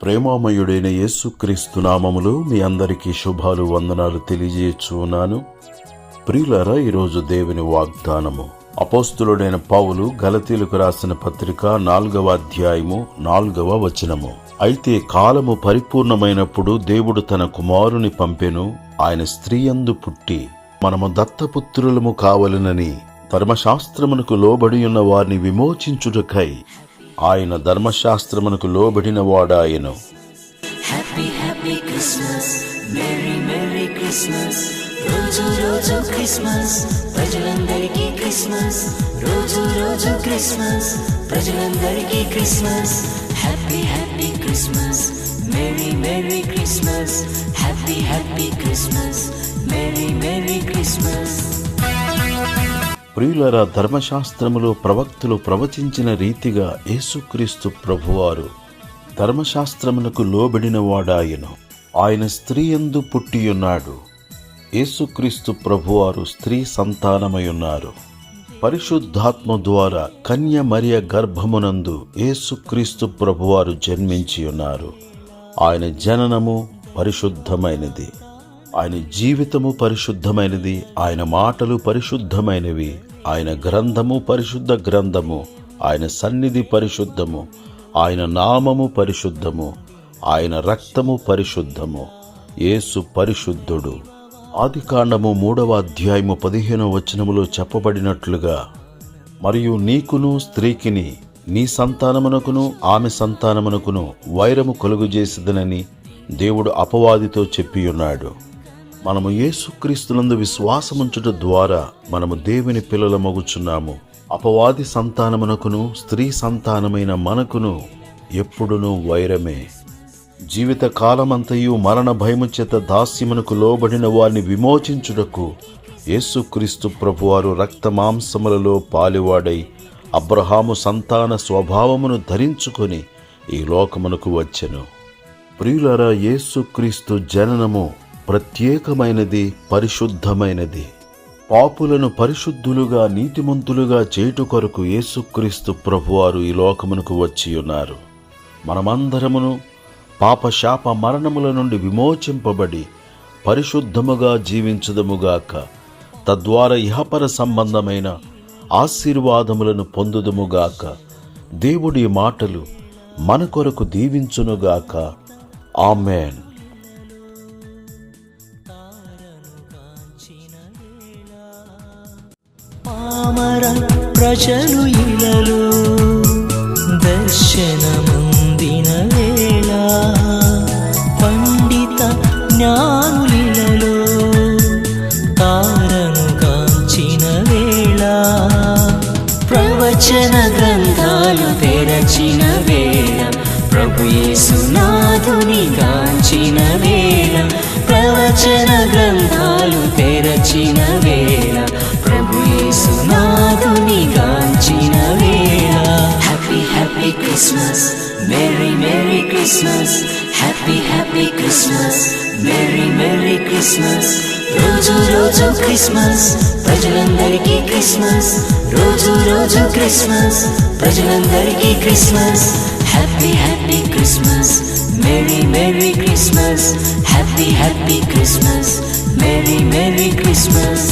ప్రేమామయుడైన యేసుక్రీస్తు నామములో మీ అందరికీ శుభాలు వందనాలు తెలియజేయచ్చున్నాను ప్రియులరా ఈరోజు దేవుని వాగ్దానము. అపోస్తులుడైన పౌలు గలతీలకు రాసిన పత్రిక నాలుగవ అధ్యాయము నాలుగవ వచనము. అయితే కాలము పరిపూర్ణమైనప్పుడు దేవుడు తన కుమారుని పంపెను ఆయన స్త్రీయందు పుట్టి మనము దత్తపుత్రులము కావలనని ధర్మశాస్త్రమునకు లోబడి ఉన్న వారిని విమోచించుటకై ఆయన ధర్మశాస్త్రమునకు లోబడిన వాడాయను happy happy Christmas merry merry Christmas రోజు రోజు క్రిస్మస్ ప్రజలందరికీ క్రిస్మస్ రోజు రోజు క్రిస్మస్ ప్రజలందరికీ Christmas happy happy Christmas merry merry Christmas happy happy Christmas merry merry Christmas ప్రియులరా ధర్మశాస్త్రములో ప్రవక్తలు ప్రవచించిన రీతిగా యేసుక్రీస్తు ప్రభువారు ధర్మశాస్త్రమునకు లోబడిన వాడాయను ఆయన స్త్రీ ఎందు పుట్టియున్నాడు. యేసుక్రీస్తు ప్రభువారు స్త్రీ సంతానమయున్నారు పరిశుద్ధాత్మ ద్వారా కన్య మరియ గర్భమునందు యేసుక్రీస్తు ప్రభువారు జన్మించి ఉన్నారు ఆయన జననము పరిశుద్ధమైనది. ఆయన జీవితము పరిశుద్ధమైనది ఆయన మాటలు పరిశుద్ధమైనవి ఆయన గ్రంథము పరిశుద్ధ గ్రంథము ఆయన సన్నిధి పరిశుద్ధము ఆయన నామము పరిశుద్ధము ఆయన రక్తము పరిశుద్ధము. యేసు పరిశుద్ధుడు. ఆదికాండము మూడవ అధ్యాయము పదిహేనవ వచనములో చెప్పబడినట్లుగా మరియు నీకును స్త్రీకిని నీ సంతానమునకును ఆమె సంతానమునకును వైరము కలుగుజేసిదనని దేవుడు అపవాదితో చెప్పియున్నాడు. మనము యేసుక్రీస్తునందు విశ్వాసముంచుట ద్వారా మనము దేవుని పిల్లలమగుచున్నాము. అపవాది సంతానమునకును స్త్రీ సంతానమైన మనకును ఎప్పుడునూ వైరమే. జీవిత కాలమంతయు మరణ భయము చేత దాస్యమునకు లోబడిన వారిని విమోచించుటకు యేసుక్రీస్తు ప్రభువారు రక్త మాంసములలో పాలివాడై అబ్రహాము సంతాన స్వభావమును ధరించుకొని ఈ లోకమునకు వచ్చెను. ప్రియులరా యేసుక్రీస్తు జననము ప్రత్యేకమైనది పరిశుద్ధమైనది. పాపులను పరిశుద్ధులుగా నీతిమంతులుగా చేయుట కొరకు యేసుక్రీస్తు ప్రభువారు ఈ లోకమునకు వచ్చి ఉన్నారు. మనమందరమును పాపశాప మరణముల నుండి విమోచింపబడి పరిశుద్ధముగా జీవించదముగాక తద్వారా ఇహపర సంబంధమైన ఆశీర్వాదములను పొందుదుముగాక దేవుడి మాటలు మన కొరకు దీవించునుగాక. ఆమెన్. పామర ప్రజలు ఇలలు. దర్శనమందిన వేళ పండిత జ్ఞానులిలలో. తారను కాంచిన వేళ ప్రవచన గ్రంథాలు తెరచిన వేళ. ప్రభు యేసునాథుని గాంచిన వేళ ప్రవచన గ్రంథాలు తెరచిన వేళ. ప్రభు గాంచిన వేళ happy happy Christmas merry merry Christmas happy happy Christmas merry merry Christmas రోజు రోజు క్రిస్మస్ ప్రజలందరికీ క్రిస్మస్ రోజు రోజు క్రిస్మస్ ప్రజలందరికీ Christmas happy happy Christmas merry merry Christmas happy happy Christmas merry merry Christmas